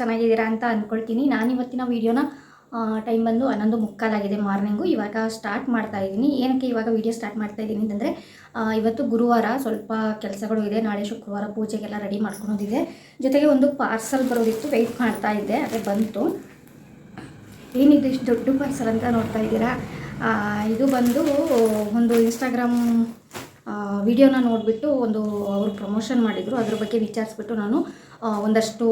ಚೆನ್ನಾಗಿದ್ದೀರಾ ಅಂತ ಅಂದ್ಕೊಳ್ತೀನಿ. ನಾನು ಇವತ್ತಿನ ವೀಡಿಯೋನ ಟೈಮ್ ಬಂದು ಹನ್ನೊಂದು ಮುಕ್ಕಾಲಾಗಿದೆ ಮಾರ್ನಿಂಗು. ಇವಾಗ ಸ್ಟಾರ್ಟ್ ಮಾಡ್ತಾ ಇದ್ದೀನಿ. ಏನಕ್ಕೆ ಇವಾಗ ವೀಡಿಯೋ ಸ್ಟಾರ್ಟ್ ಮಾಡ್ತಾ ಇದ್ದೀನಿ ಅಂತಂದರೆ ಇವತ್ತು ಗುರುವಾರ ಸ್ವಲ್ಪ ಕೆಲಸಗಳು ಇದೆ. ನಾಳೆ ಶುಕ್ರವಾರ ಪೂಜೆಗೆಲ್ಲ ರೆಡಿ ಮಾಡ್ಕೊಳೋದಿದೆ. ಜೊತೆಗೆ ಒಂದು ಪಾರ್ಸಲ್ ಬರೋದಿತ್ತು ವೆಯ್ಟ್ ಮಾಡ್ತಾ ಇದ್ದೆ. ಅದೇ ಬಂತು. ಏನಿದು ಇಷ್ಟು ದೊಡ್ಡ ಪಾರ್ಸಲ್ ಅಂತ ನೋಡ್ತಾ ಇದ್ದೀರಾ? ಇದು ಬಂದು ಒಂದು ಇನ್ಸ್ಟಾಗ್ರಾಮ್ ವಿಡಿಯೋನ ನೋಡಿಬಿಟ್ಟು ಒಂದು ಅವರು ಪ್ರಮೋಷನ್ ಮಾಡಿದರು. ಅದ್ರ ಬಗ್ಗೆ ವಿಚಾರಿಸ್ಬಿಟ್ಟು ನಾನು ಒಂದಷ್ಟು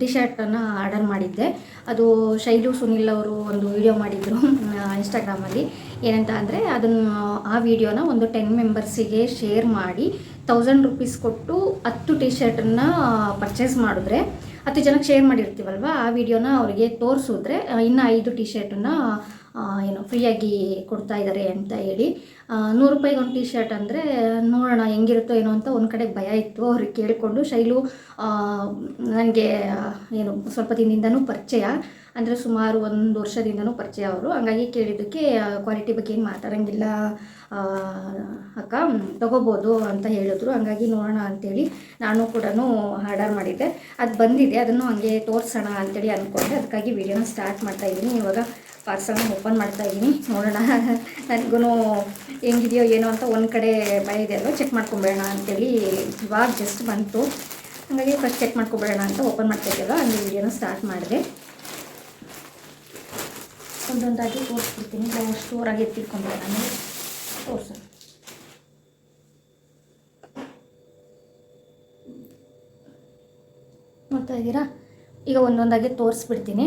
ಟಿ ಶರ್ಟನ್ನು ಆರ್ಡರ್ ಮಾಡಿದ್ದೆ. ಅದು ಶೈಲು ಸುನಿಲ್ ಅವರು ಒಂದು ವಿಡಿಯೋ ಮಾಡಿದರು ಇನ್ಸ್ಟಾಗ್ರಾಮಲ್ಲಿ ಏನಂತ ಅಂದರೆ ಅದನ್ನು ಆ ವಿಡಿಯೋನ ಒಂದು ಟೆನ್ ಮೆಂಬರ್ಸಿಗೆ ಶೇರ್ ಮಾಡಿ ತೌಸಂಡ್ ರುಪೀಸ್ ಕೊಟ್ಟು ಹತ್ತು ಟಿ ಶರ್ಟನ್ನು ಪರ್ಚೇಸ್ ಮಾಡಿದ್ರೆ, ಹತ್ತು ಜನಕ್ಕೆ ಶೇರ್ ಮಾಡಿರ್ತೀವಲ್ವ? ಆ ವಿಡಿಯೋನ ಅವರಿಗೆ ತೋರಿಸಿದ್ರೆ ಇನ್ನು ಐದು ಟಿ ಶರ್ಟನ್ನು ಏನು ಫ್ರೀಯಾಗಿ ಕೊಡ್ತಾ ಇದ್ದಾರೆ ಅಂತ ಹೇಳಿ. ನೂರು ರೂಪಾಯಿಗೆ ಒಂದು ಟಿ ಶರ್ಟ್ ಅಂದರೆ ನೋಡೋಣ ಹೆಂಗಿರುತ್ತೋ ಏನೋ ಅಂತ ಒಂದು ಕಡೆ ಭಯ ಇತ್ತು. ಅವ್ರಿಗೆ ಕೇಳಿಕೊಂಡು, ಶೈಲು ನನಗೆ ಏನು ಸ್ವಲ್ಪ ದಿನದಿಂದನೂ ಪರಿಚಯ. ಅಂದರೆ ಸುಮಾರು ಒಂದು ವರ್ಷದಿಂದನೂ ಪರಿಚಯ ಅವರು. ಹಂಗಾಗಿ ಕೇಳಿದ್ದಕ್ಕೆ ಕ್ವಾಲಿಟಿ ಬಗ್ಗೆ ಏನು ಮಾತಾಡೋಂಗಿಲ್ಲ ಅಕ್ಕ, ತೊಗೋಬೋದು ಅಂತ ಹೇಳಿದ್ರು. ಹಂಗಾಗಿ ನೋಡೋಣ ಅಂತೇಳಿ ನಾನು ಕೂಡ ಆರ್ಡರ್ ಮಾಡಿದ್ದೆ. ಅದು ಬಂದಿದೆ. ಅದನ್ನು ಹಂಗೆ ತೋರಿಸೋಣ ಅಂತೇಳಿ ಅಂದ್ಕೊಂಡೆ ಅದಕ್ಕಾಗಿ ವಿಡಿಯೋನ ಸ್ಟಾರ್ಟ್ ಮಾಡ್ತಾಯಿದ್ದೀನಿ ಇವಾಗ ಪಾರ್ಸಲ್ನ ಓಪನ್ ಮಾಡ್ತಾ ಇದ್ದೀನಿ. ನೋಡೋಣ. ನನಗೂ ಹೆಂಗಿದೆಯೋ ಏನೋ ಅಂತ ಒಂದು ಕಡೆ ಭಯ ಇದೆ ಅಲ್ವ? ಚೆಕ್ ಮಾಡ್ಕೊಂಬೇಡ ಅಂತೇಳಿ ಇವಾಗ ಜಸ್ಟ್ ಬಂತು. ಹಾಗಾಗಿ ಫಸ್ಟ್ ಚೆಕ್ ಮಾಡ್ಕೊಬೇಡ ಅಂತ ಓಪನ್ ಮಾಡ್ತಾ ಇದ್ದೀವಲ್ಲ ಹಂಗೆ ವಿಡಿಯೋನ ಸ್ಟಾರ್ಟ್ ಮಾಡಿದೆ. ಒಂದೊಂದಾಗಿ ತೋರಿಸ್ಬಿಡ್ತೀನಿ. ಸ್ಟೋರಾಗಿ ಎತ್ತಿಟ್ಕೊಂಡ್ರೆ ನಾನು ತೋರಿಸೋಣ. ನೋಡ್ತಾ ಇದ್ದೀರಾ? ಈಗ ಒಂದೊಂದಾಗಿ ತೋರಿಸ್ಬಿಡ್ತೀನಿ.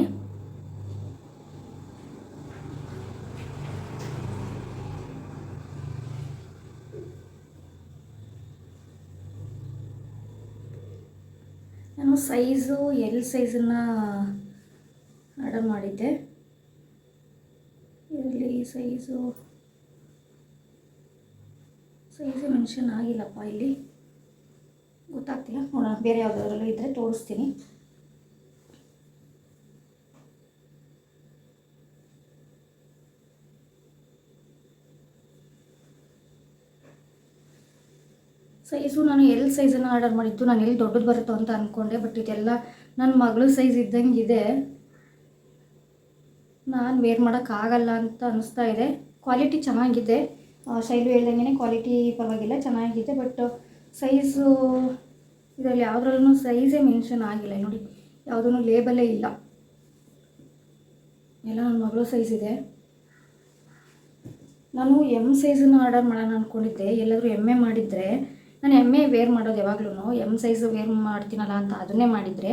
ನಾನು ಸೈಜು, ಎಲ್ ಸೈಜನ್ನು ಆರ್ಡರ್ ಮಾಡಿದ್ದೆ. ಇದರಲ್ಲಿ ಸೈಜು? ಸೈಜು ಮೆನ್ಷನ್ ಆಗಿಲ್ಲಪ್ಪ ಇಲ್ಲಿ. ಗೊತ್ತಾಗ್ತಿಲ್ಲ. ನೋಡೋಣ. ಬೇರೆ ಯಾವುದಾದ್ರಲ್ಲೂ ಇದ್ದರೆ ತೋರಿಸ್ತೀನಿ. ಸೈಜು ನಾನು ಎಲ್ ಸೈಜನ್ನು ಆರ್ಡರ್ ಮಾಡಿದ್ದು. ನಾನು ಎಲ್ಲಿ ದೊಡ್ಡದು ಬರುತ್ತೋ ಅಂತ ಅಂದ್ಕೊಂಡೆ ಬಟ್ ಇದೆಲ್ಲ ನನ್ನ ಮಗಳು ಸೈಜ್ ಇದ್ದಂಗೆ ಇದೆ ನಾನು ವೇರ್ ಮಾಡೋಕ್ಕಾಗಲ್ಲ ಅಂತ ಅನಿಸ್ತಾ ಇದೆ. ಕ್ವಾಲಿಟಿ ಚೆನ್ನಾಗಿದೆ. ಶೈಲು ಹೇಳ್ದಂಗೆ ಕ್ವಾಲಿಟಿ ಪರವಾಗಿಲ್ಲ, ಚೆನ್ನಾಗಿದೆ ಬಟ್ ಸೈಜು ಇದರಲ್ಲಿ ಯಾವುದ್ರಲ್ಲೂ ಸೈಜೇ ಮೆನ್ಷನ್ ಆಗಿಲ್ಲ. ನೋಡಿ ಯಾವುದೂ ಲೇಬಲೇ ಇಲ್ಲ. ಎಲ್ಲ ನನ್ನ ಮಗಳು ಸೈಜ್ ಇದೆ. ನಾನು ಎಂ ಸೈಜನ್ನು ಆರ್ಡರ್ ಮಾಡೋಣ ಅಂದ್ಕೊಂಡಿದ್ದೆ ಎಲ್ಲಾದರೂ ಎಂ ಎ ಮಾಡಿದರೆ ನಾನು ಎಂ ಎ ವೇರ್ ಮಾಡೋದು ಯಾವಾಗ್ಲೂ ಎಂ ಸೈಜ್ ವೇರ್ ಮಾಡ್ತೀನಲ್ಲ ಅಂತ ಅದನ್ನೇ ಮಾಡಿದರೆ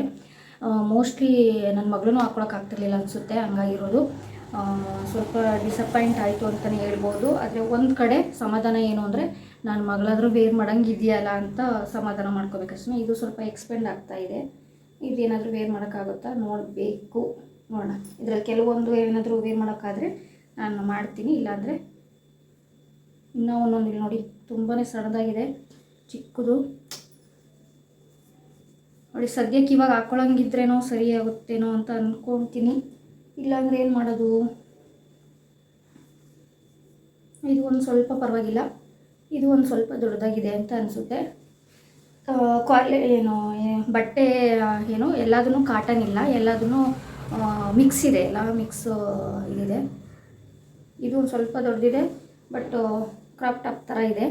ಮೋಸ್ಟ್ಲಿ ನನ್ನ ಮಗಳೂ ಹಾಕ್ಕೊಳಕ್ಕಾಗ್ತಿರ್ಲಿಲ್ಲ ಅನಿಸುತ್ತೆ, ಹಂಗಾಗಿರೋದು. ಸ್ವಲ್ಪ ಡಿಸಪಾಯಿಂಟ್ ಆಯಿತು ಅಂತಲೇ ಹೇಳ್ಬೋದು. ಆದರೆ ಒಂದು ಕಡೆ ಸಮಾಧಾನ ಏನು ಅಂದರೆ ನನ್ನ ಮಗಳಾದರೂ ವೇರ್ ಮಾಡೋಂಗಿದೆಯಲ್ಲ ಅಂತ ಸಮಾಧಾನ ಮಾಡ್ಕೋಬೇಕಷ್ಟೇ ಇದು ಸ್ವಲ್ಪ ಎಕ್ಸ್ಪೆಂಡ್ ಆಗ್ತಾ ಇದೆ. ಇದೇನಾದರೂ ವೇರ್ ಮಾಡೋಕ್ಕಾಗುತ್ತಾ? ನೋಡಬೇಕು. ನೋಡೋಣ. ಇದರಲ್ಲಿ ಕೆಲವೊಂದು ಏನಾದರೂ ವೇರ್ ಮಾಡೋಕ್ಕಾದರೆ ನಾನು ಮಾಡ್ತೀನಿ. ಇಲ್ಲಾಂದರೆ ಇನ್ನೂ ಒಂದೊಂದು ಇಲ್ಲಿ ನೋಡಿ ತುಂಬಾ ಸಣ್ಣದಾಗಿದೆ. ಚಿಕ್ಕದು. ನೋಡಿ, ಸದ್ಯಕ್ಕೆ ಇವಾಗ ಹಾಕ್ಕೊಳಂಗಿದ್ರೇನೋ ಸರಿ ಆಗುತ್ತೇನೋ ಅಂತ ಅಂದ್ಕೊತೀನಿ ಇಲ್ಲಾಂದ್ರೆ ಏನು ಮಾಡೋದು? ಇದು ಒಂದು ಸ್ವಲ್ಪ ಪರವಾಗಿಲ್ಲ. ಇದು ಒಂದು ಸ್ವಲ್ಪ ದೊಡ್ಡದಾಗಿದೆ ಅಂತ ಅನಿಸುತ್ತೆ. ಕ್ವಾಲಿ ಏನು ಬಟ್ಟೆ ಏನು ಎಲ್ಲದೂ ಕಾಟನ್ ಇಲ್ಲ. ಎಲ್ಲದೂ ಮಿಕ್ಸ್ ಇದೆ. ಎಲ್ಲ ಮಿಕ್ಸ್ ಇದಿದೆ. ಇದು ಒಂದು ಸ್ವಲ್ಪ ದೊಡ್ಡದಿದೆ ಬಟ್ ಕ್ರಾಪ್ ಟಾಪ್ ಥರ ಇದೆ.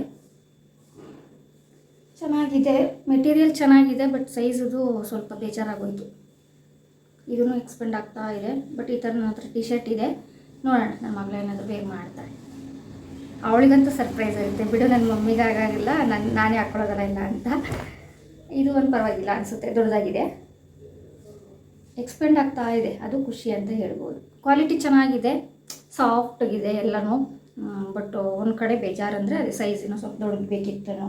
ಚೆನ್ನಾಗಿದೆ ಮೆಟೀರಿಯಲ್ ಚೆನ್ನಾಗಿದೆ ಬಟ್ ಸೈಜದು ಸ್ವಲ್ಪ ಬೇಜಾರಾಗೋಯ್ತು. ಇದೂ ಎಕ್ಸ್ಪೆಂಡ್ ಆಗ್ತಾ ಇದೆ ಬಟ್ ಈ ಥರ ನನ್ನ ಹತ್ರ ಟಿ ಶರ್ಟ್ ಇದೆ. ನೋಡೋಣ ನನ್ನ ಮಗಳೇನಾದರೂ ಬೇಗ ಮಾಡ್ತಾಳೆ ಅವಳಿಗಂತೂ ಸರ್ಪ್ರೈಸ್ ಆಗುತ್ತೆ. ಬಿಡು ನನ್ನ ಮಮ್ಮಿಗೆ ನನ್ನ ನಾನೇ ಹಾಕ್ಕೊಳ್ಳೋದಲ್ಲ ಇಲ್ಲ ಅಂತ. ಇದು ಒಂದು ಪರವಾಗಿಲ್ಲ ಅನಿಸುತ್ತೆ, ದೊಡ್ಡದಾಗಿದೆ. ಎಕ್ಸ್ಪೆಂಡ್ ಆಗ್ತಾ ಇದೆ, ಅದು ಖುಷಿ ಅಂತ ಹೇಳ್ಬೋದು. ಕ್ವಾಲಿಟಿ ಚೆನ್ನಾಗಿದೆ ಸಾಫ್ಟಾಗಿದೆ ಎಲ್ಲನೂ. ಬಟ್ ಒಂದು ಕಡೆ ಬೇಜಾರಂದರೆ ಅದೇ ಸೈಜಿನೂ ಸ್ವಲ್ಪ ದೊಡ್ಡದು ಬೇಕಿತ್ತೇನೋ.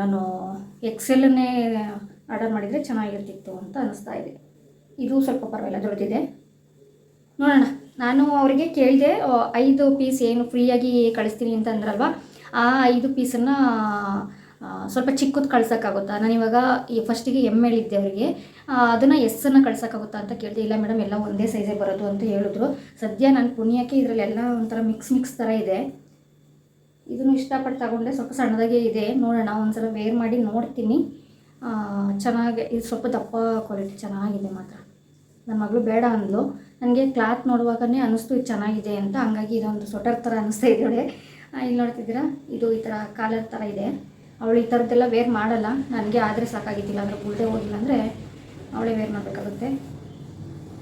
ನಾನು ಎಕ್ಸೆಲನ್ನೇ ಆರ್ಡರ್ ಮಾಡಿದರೆ ಚೆನ್ನಾಗಿರ್ತಿತ್ತು ಅಂತ ಅನಿಸ್ತಾ ಇದೆ. ಇದು ಸ್ವಲ್ಪ ಪರವಾಗಿಲ್ಲ ದೊಡ್ಡದಿದೆ ನೋಡೋಣ, ನಾನು ಅವರಿಗೆ ಕೇಳಿದೆ ಐದು ಪೀಸ್ ಏನು ಫ್ರೀಯಾಗಿ ಕಳಿಸ್ತೀನಿ ಅಂತ ಅಂದ್ರಲ್ವ? ಆ ಐದು ಪೀಸನ್ನು ಸ್ವಲ್ಪ ಚಿಕ್ಕದು ಕಳ್ಸೋಕ್ಕಾಗುತ್ತಾ? ನಾನು ಇವಾಗ ಈ ಫಸ್ಟಿಗೆ ಎಂ ಹೇಳಿದ್ದೆ ಅವರಿಗೆ. ಅದನ್ನು ಎಸ್ಸನ್ನು ಕಳ್ಸೋಕ್ಕಾಗುತ್ತಾ ಅಂತ ಕೇಳಿದೆ, ಇಲ್ಲ ಮೇಡಮ್ ಎಲ್ಲ ಒಂದೇ ಸೈಜೇ ಬರೋದು ಅಂತ ಹೇಳಿದ್ರು. ಸದ್ಯ ನಾನು ಪುಣ್ಯಕ್ಕೆ ಇದರಲ್ಲೆಲ್ಲ ಒಂಥರ ಮಿಕ್ಸ್ ಮಿಕ್ಸ್ ಥರ ಇದೆ. ಇದನ್ನು ಇಷ್ಟಪಟ್ಟು ತಗೊಂಡೆ. ಸ್ವಲ್ಪ ಸಣ್ಣದಾಗೆ ಇದೆ. ನೋಡೋಣ, ಒಂದ್ಸಲ ವೇರ್ ಮಾಡಿ ನೋಡ್ತೀನಿ. ಚೆನ್ನಾಗಿ, ಇದು ಸ್ವಲ್ಪ ದಪ್ಪ ಕ್ವಾಲಿಟಿ ಚೆನ್ನಾಗಿದೆ ಮಾತ್ರ. ನನ್ನ ಮಗಳು ಬೇಡ ಅಂದ್ಲು. ನನಗೆ ಕ್ಲಾತ್ ನೋಡುವಾಗನೇ ಅನ್ನಿಸ್ತು ಇದು ಚೆನ್ನಾಗಿದೆ ಅಂತ. ಹಂಗಾಗಿ ಇದೊಂದು ಸ್ವೆಟರ್ ಥರ ಅನ್ನಿಸ್ತಾ ಇದ್ದಾಳೆ ಇಲ್ಲಿ ನೋಡ್ತಿದ್ದೀರಾ? ಇದು ಈ ಥರ ಕಾಲರ್ ಥರ ಇದೆ. ಅವಳು ಈ ಥರದ್ದೆಲ್ಲ ವೇರ್ ಮಾಡಲ್ಲ. ನನಗೆ ಆದರೆ ಸಾಕಾಗಿದ್ದಿಲ್ಲ. ಅಂದರೆ ಬುಲ್ದೆ ಹೋಗಿಲ್ಲ ಅಂದರೆ ಅವಳೇ ವೇರ್ ಮಾಡಬೇಕಾಗುತ್ತೆ.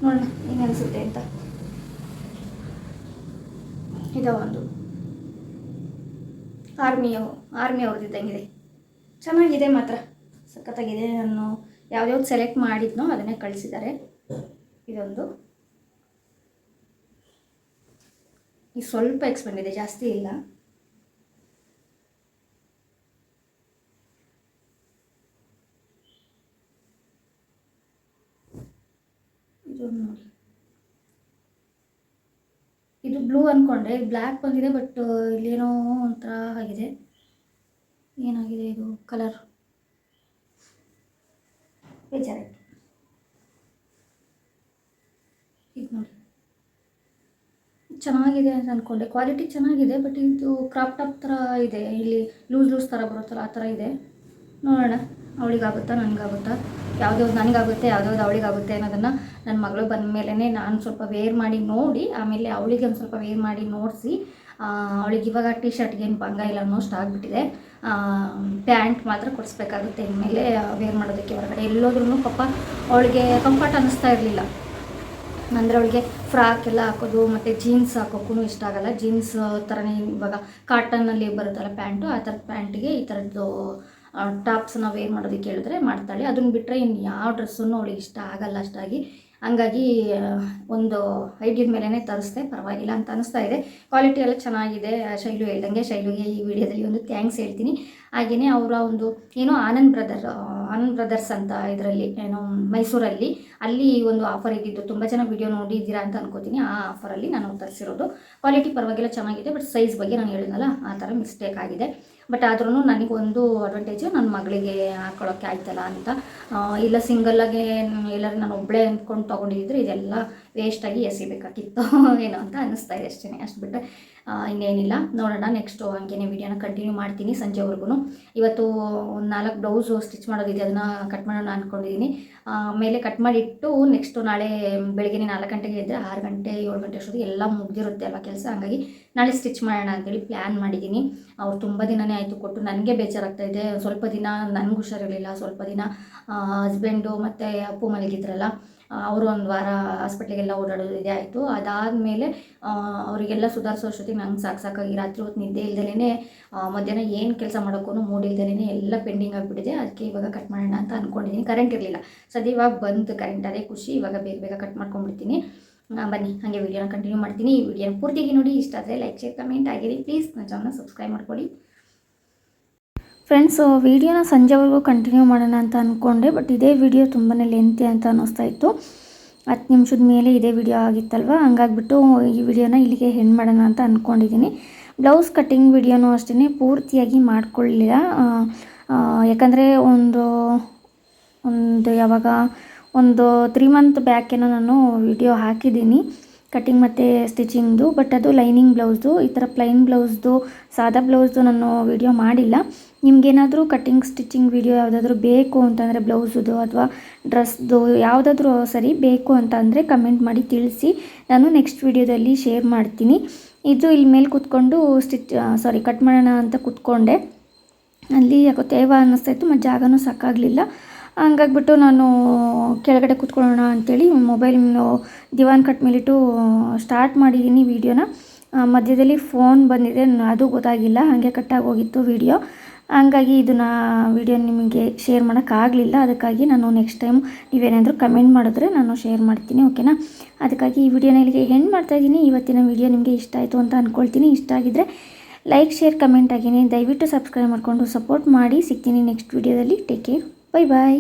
ನೋಡೋಣ, ಏನು ಅನಿಸುತ್ತೆ ಅಂತ. ಇದೋ ಒಂದು ಆರ್ಮಿ ಅವ್ರದ್ದಿದ್ದಂಗಿದೆ ಚೆನ್ನಾಗಿದೆ ಮಾತ್ರ. ಸಖತ್ತಾಗಿದೆ. ನಾನು ಯಾವ್ದ್ಯಾವ್ದು ಸೆಲೆಕ್ಟ್ ಮಾಡಿದ್ನೋ ಅದನ್ನೇ ಕಳಿಸಿದ್ದಾರೆ. ಇದೊಂದು. ಇದು ಸ್ವಲ್ಪ ಎಕ್ಸ್ಪೆಂಡ್ ಇದೆ ಜಾಸ್ತಿ ಇಲ್ಲ. ಇದು ಬ್ಲೂ ಅಂದ್ಕೊಂಡೆ ಬ್ಲ್ಯಾಕ್ ಬಂದಿದೆ ಬಟ್ ಇಲ್ಲೇನೋ ಏನಾಗಿದೆ ಇದು ಕಲರ್ ಬೇಜಾರಾಯಿತು. ಈಗ ನೋಡಿ. ಚೆನ್ನಾಗಿದೆ ಅಂತ ಅಂದ್ಕೊಂಡೆ ಕ್ವಾಲಿಟಿ ಚೆನ್ನಾಗಿದೆ ಬಟ್ ಇದು ಕ್ರಾಪ್ ಟಾಪ್ ಥರ ಇದೆ. ಇಲ್ಲಿ ಲೂಸ್ ಲೂಸ್ ಥರ ಬರುತ್ತಲ್ಲ ಆ ಥರ ಇದೆ. ನೋಡೋಣ. ಅವಳಿಗಾಗುತ್ತಾ, ನನಗಾಗುತ್ತಾ? ಯಾವುದ್ಯಾವ್ದು ನನಗಾಗುತ್ತೆ, ಯಾವುದೋ ಅವಳಿಗಾಗುತ್ತೆ ಅನ್ನೋದನ್ನು ನನ್ನ ಮಗಳು ಬಂದ ಮೇಲೇ ನಾನು ಸ್ವಲ್ಪ ವೇರ್ ಮಾಡಿ ನೋಡಿ, ಆಮೇಲೆ ಅವಳಿಗೆ ಒಂದು ಸ್ವಲ್ಪ ವೇರ್ ಮಾಡಿ ನೋಡಿಸಿ. ಅವಳಿಗೆ ಇವಾಗ ಟಿ ಶರ್ಟ್ಗೆ ಏನು ಭಂಗ ಇಲ್ಲ ಅನ್ನೋಷ್ಟು ಆಗಿಬಿಟ್ಟಿದೆ. ಪ್ಯಾಂಟ್ ಮಾತ್ರ ಕೊಡಿಸ್ಬೇಕಾಗುತ್ತೆ ಇನ್ಮೇಲೆ ವೇರ್ ಮಾಡೋದಕ್ಕೆ ಹೊರಗಡೆ. ಎಲ್ಲೋದ್ರೂ ಪಾಪ ಅವಳಿಗೆ ಕಂಫರ್ಟ್ ಅನ್ನಿಸ್ತಾ ಇರಲಿಲ್ಲ. ಅಂದರೆ ಅವಳಿಗೆ ಫ್ರಾಕ್ ಎಲ್ಲ ಹಾಕೋದು, ಮತ್ತು ಜೀನ್ಸ್ ಹಾಕೋಕ್ಕೂ ಇಷ್ಟ ಆಗಲ್ಲ. ಜೀನ್ಸ್ ಥರನೇ ಇವಾಗ ಕಾಟನ್ನಲ್ಲಿ ಬರುತ್ತಲ್ಲ ಪ್ಯಾಂಟು, ಆ ಥರದ ಪ್ಯಾಂಟಿಗೆ ಈ ಥರದ್ದು ಟಾಪ್ಸ್ನ ವೇರ್ ಮಾಡೋದಕ್ಕೆ ಹೇಳಿದ್ರೆ ಮಾಡ್ತಾಳೆ. ಅದನ್ನು ಬಿಟ್ಟರೆ ಇನ್ನು ಯಾವ ಡ್ರೆಸ್ಸನ್ನು ಅವಳಿಗೆ ಇಷ್ಟ ಆಗಲ್ಲ ಅಷ್ಟಾಗಿ. ಹಂಗಾಗಿ ಒಂದು ಐಡಿಯದ ಮೇಲೇ ತರಿಸ್ದೆ, ಪರವಾಗಿಲ್ಲ ಅಂತ ಅನಿಸ್ತಾ ಇದೆ. ಕ್ವಾಲಿಟಿ ಎಲ್ಲ ಚೆನ್ನಾಗಿದೆ ಶೈಲು ಹೇಳ್ದಂಗೆ. ಶೈಲುಗೆ ಈ ವಿಡಿಯೋದಲ್ಲಿ ಒಂದು ಥ್ಯಾಂಕ್ಸ್ ಹೇಳ್ತೀನಿ. ಹಾಗೆಯೇ ಅವರ ಒಂದು ಏನೋ ಆನಂದ್ ಬ್ರದರ್ ಆನಂದ್ ಬ್ರದರ್ಸ್ ಅಂತ ಇದರಲ್ಲಿ, ಏನೋ ಮೈಸೂರಲ್ಲಿ, ಅಲ್ಲಿ ಒಂದು ಆಫರ್ ಇದ್ದಿದ್ದು. ತುಂಬ ಜನ ವಿಡಿಯೋ ನೋಡಿದ್ದೀರಾ ಅಂತ ಅನ್ಕೋತೀನಿ. ಆ ಆಫರಲ್ಲಿ ನಾನು ತರಿಸಿರೋದು ಕ್ವಾಲಿಟಿ ಪರವಾಗಿಲ್ಲ, ಚೆನ್ನಾಗಿದೆ ಬಟ್ ಸೈಜ್ ಬಗ್ಗೆ ನಾನು ಹೇಳಿದ್ನಲ್ಲ, ಆ ಥರ ಮಿಸ್ಟೇಕ್ ಆಗಿದೆ. ಬಟ್ ಆದ್ರೂ ನನಗೊಂದು ಅಡ್ವಾಂಟೇಜು ನನ್ನ ಮಗಳಿಗೆ ಹಾಕೊಳ್ಳೋಕ್ಕೆ ಆಯ್ತಲ್ಲ ಅಂತ. ಇಲ್ಲ ಸಿಂಗಲ್ಲಾಗೆ ಎಲ್ಲರೂ ನಾನು ಒಬ್ಬಳೇ ಅಂದ್ಕೊಂಡು ತೊಗೊಂಡಿದ್ದರೆ ಇದೆಲ್ಲ ವೇಸ್ಟಾಗಿ ಎಸಿಬೇಕಾಗಿತ್ತು, ಏನೋ ಅಂತ ಅನ್ನಿಸ್ತಾ ಇದೆ ಅಷ್ಟೇ ಅಷ್ಟು ಬಿಟ್ಟರೆ ಇನ್ನೇನಿಲ್ಲ. ನೋಡೋಣ ನೆಕ್ಸ್ಟು ಹಂಗೇನೆ ವಿಡಿಯೋನ ಕಂಟಿನ್ಯೂ ಮಾಡ್ತೀನಿ ಸಂಜೆವರೆಗೂ ಇವತ್ತು ಒಂದು ನಾಲ್ಕು ಬ್ಲೌಸು ಸ್ಟಿಚ್ ಮಾಡೋದಿದೆ, ಅದನ್ನು ಕಟ್ ಮಾಡೋಣ ಅಂದ್ಕೊಂಡಿದ್ದೀನಿ ಮೇಲೆ ಕಟ್ ಮಾಡಿಟ್ಟು ನೆಕ್ಸ್ಟು ನಾಳೆ ಬೆಳಗ್ಗೆ ನಾಲ್ಕು ಗಂಟೆಗೆ ಇದ್ದರೆ ಆರು ಗಂಟೆ, ಏಳು ಗಂಟೆ ಅಷ್ಟೊತ್ತಿಗೆ ಎಲ್ಲ ಮುಗಿದಿರುತ್ತೆ ಅಲ್ವಾ ಕೆಲಸ? ಹಾಗಾಗಿ ನಾಳೆ ಸ್ಟಿಚ್ ಮಾಡೋಣ ಅಂತೇಳಿ ಪ್ಲ್ಯಾನ್ ಮಾಡಿದ್ದೀನಿ ಅವ್ರು ತುಂಬ ದಿನನೇ ಆಯಿತು ಕೊಟ್ಟು ನನಗೆ ಬೇಜಾರಾಗ್ತಾ ಇದೆ. ಸ್ವಲ್ಪ ದಿನ ನನಗೆ ಹುಷಾರಿರಲಿಲ್ಲ. ಸ್ವಲ್ಪ ದಿನ ಹಸ್ಬೆಂಡು ಮತ್ತು ಅಪ್ಪು ಮಲಗಿದ್ರಲ್ಲ ಅವರು ಒಂದು ವಾರ ಹಾಸ್ಪಿಟ್ಲಿಗೆಲ್ಲ ಓಡಾಡೋದು ಇದೇ ಆಯಿತು. ಅದಾದಮೇಲೆ ಅವರಿಗೆಲ್ಲ ಸುಧಾರಿಸೋ ಅಷ್ಟೊತ್ತಿಗೆ ನಂಗೆ ಸಾಕು ಸಾಕಾಗಿ ರಾತ್ರಿ ಹೊತ್ತು ನಿದ್ದೆ ಇಲ್ದಲೇ ಮಧ್ಯಾಹ್ನ ಏನು ಕೆಲಸ ಮಾಡೋಕ್ಕೂ ಮೂಡ್ ಇಲ್ದಲೇ ಎಲ್ಲ ಪೆಂಡಿಂಗ್ ಆಗಿಬಿಟ್ಟಿದೆ. ಅದಕ್ಕೆ ಇವಾಗ ಕಟ್ ಮಾಡೋಣ ಅಂತ ಅಂದ್ಕೊಂಡಿದ್ದೀನಿ ಕರೆಂಟ್ ಇರಲಿಲ್ಲ. ಸದ್ಯ ಇವಾಗ ಬಂತು ಕರೆಂಟ್ ಅದೇ ಖುಷಿ. ಇವಾಗ ಬೇಗ ಬೇಗ ಕಟ್ ಮಾಡ್ಕೊಂಡ್ಬಿಡ್ತೀನಿ. ಬನ್ನಿ, ಹಾಗೆ ವಿಡಿಯೋನ ಕಂಟಿನ್ಯೂ ಮಾಡ್ತೀನಿ. ಈ ವಿಡಿಯೋನ ಪೂರ್ತಿಗೆ ನೋಡಿ. ಇಷ್ಟ ಆದರೆ ಲೈಕ್ ಶೇರ್ ಕಮೆಂಟ್ ಆಗಿರಿ. ಪ್ಲೀಸ್ ನನ್ನ ಚಾನಲ್ನ ಸಬ್ಸ್ಕ್ರೈಬ್ ಮಾಡ್ಕೊಳ್ಳಿ. ಫ್ರೆಂಡ್ಸು ವೀಡಿಯೋನ ಸಂಜೆವರೆಗೂ ಕಂಟಿನ್ಯೂ ಮಾಡೋಣ ಅಂತ ಅಂದ್ಕೊಂಡೆ ಬಟ್ ಇದೇ ವಿಡಿಯೋ ತುಂಬಾ ಲೆಂತಿ ಅಂತ ಅನ್ನಿಸ್ತಾ ಇತ್ತು. ಹತ್ತು ನಿಮಿಷದ ಮೇಲೆ ಇದೇ ವಿಡಿಯೋ ಆಗಿತ್ತಲ್ವ? ಹಂಗಾಗ್ಬಿಟ್ಟು ಈ ವಿಡಿಯೋನ ಇಲ್ಲಿಗೆ ಹೆಣ್ಣು ಮಾಡೋಣ ಅಂತ ಅಂದ್ಕೊಂಡಿದ್ದೀನಿ ಬ್ಲೌಸ್ ಕಟ್ಟಿಂಗ್ ವಿಡಿಯೋನೂ ಅಷ್ಟೇ ಪೂರ್ತಿಯಾಗಿ ಮಾಡ್ಕೊಳ್ಳಿಲ್ಲ. ಆ, ಆ, ಯಾಕಂದರೆ ಒಂದು ಒಂದು ಯಾವಾಗ ಒಂದು ತ್ರೀ ಮಂತ್ ಬ್ಯಾಕೇನೋ ನಾನು ವಿಡಿಯೋ ಹಾಕಿದ್ದೀನಿ. ಕಟ್ಟಿಂಗ್ ಮತ್ತು ಸ್ಟಿಚಿಂಗ್ದು ಬಟ್ ಅದು ಲೈನಿಂಗ್ ಬ್ಲೌಸ್ದು. ಈ ಥರ ಪ್ಲೈನ್ ಬ್ಲೌಸ್ದು, ಸಾದಾ ಬ್ಲೌಸ್ದು ನಾನು ವೀಡಿಯೋ ಮಾಡಿಲ್ಲ. ನಿಮಗೇನಾದರೂ ಕಟ್ಟಿಂಗ್ ಸ್ಟಿಚಿಂಗ್ ವೀಡಿಯೋ ಯಾವುದಾದ್ರೂ ಬೇಕು ಅಂತಂದರೆ ಬ್ಲೌಸುದು ಅಥವಾ ಡ್ರೆಸ್ದು ಯಾವುದಾದ್ರೂ ಸರಿ ಬೇಕು ಅಂತ ಅಂದರೆ ಕಮೆಂಟ್ ಮಾಡಿ ತಿಳಿಸಿ. ನಾನು ನೆಕ್ಸ್ಟ್ ವಿಡಿಯೋದಲ್ಲಿ ಶೇರ್ ಮಾಡ್ತೀನಿ. ಇದು ಇಲ್ಲಿ ಮೇಲೆ ಕೂತ್ಕೊಂಡು ಸ್ಟಿಚ್ ಸಾರಿ ಕಟ್ ಮಾಡೋಣ ಅಂತ ಕೂತ್ಕೊಂಡೆ. ಅಲ್ಲಿ ಯಾಕೋ ತೇವ ಅನ್ನಿಸ್ತಾ ಇತ್ತು ಮತ್ತು ಜಾಗನೂ ಸಾಕಾಗಲಿಲ್ಲ ಹಂಗಾಗ್ಬಿಟ್ಟು ನಾನು ಕೆಳಗಡೆ ಕೂತ್ಕೊಳ್ಳೋಣ ಅಂಥೇಳಿ ಮೊಬೈಲ್ ದಿವಾನ್ ಕಟ್ ಮೇಲಿಟ್ಟು ಸ್ಟಾರ್ಟ್ ಮಾಡಿದ್ದೀನಿ ವೀಡಿಯೋನ ಮಧ್ಯದಲ್ಲಿ ಫೋನ್ ಬಂದಿದೆ ಅದು ಗೊತ್ತಾಗಿಲ್ಲ, ಹಾಗೆ ಕಟ್ಟಾಗಿ ಹೋಗಿತ್ತು ವೀಡಿಯೋ ಹಂಗಾಗಿ ಇದನ್ನು ವೀಡಿಯೋ ನಿಮಗೆ ಶೇರ್ ಮಾಡೋಕ್ಕಾಗಲಿಲ್ಲ ಅದಕ್ಕಾಗಿ ನಾನು ನೆಕ್ಸ್ಟ್ ಟೈಮ್ ನೀವೇನಾದರೂ ಕಮೆಂಟ್ ಮಾಡಿದ್ರೆ ನಾನು ಶೇರ್ ಮಾಡ್ತೀನಿ ಓಕೆನಾ ಅದಕ್ಕಾಗಿ ಈ ವಿಡಿಯೋನ ಇಲ್ಲಿಗೆ ಹೆಣ್ಣು ಮಾಡ್ತಾಯಿದ್ದೀನಿ ಇವತ್ತಿನ ವಿಡಿಯೋ ನಿಮಗೆ ಇಷ್ಟ ಆಯಿತು ಅಂತ ಅಂದ್ಕೊಳ್ತೀನಿ ಇಷ್ಟ ಆಗಿದ್ದರೆ ಲೈಕ್ ಶೇರ್ ಕಮೆಂಟ್ ಆಗಿನಿ ದಯವಿಟ್ಟು ಸಬ್ಸ್ಕ್ರೈಬ್ ಮಾಡಿಕೊಂಡು ಸಪೋರ್ಟ್ ಮಾಡಿ. ಸಿಗ್ತೀನಿ ನೆಕ್ಸ್ಟ್ ವಿಡಿಯೋದಲ್ಲಿ ಟೇಕ್ ಕೇರ್ ബൈ ബൈ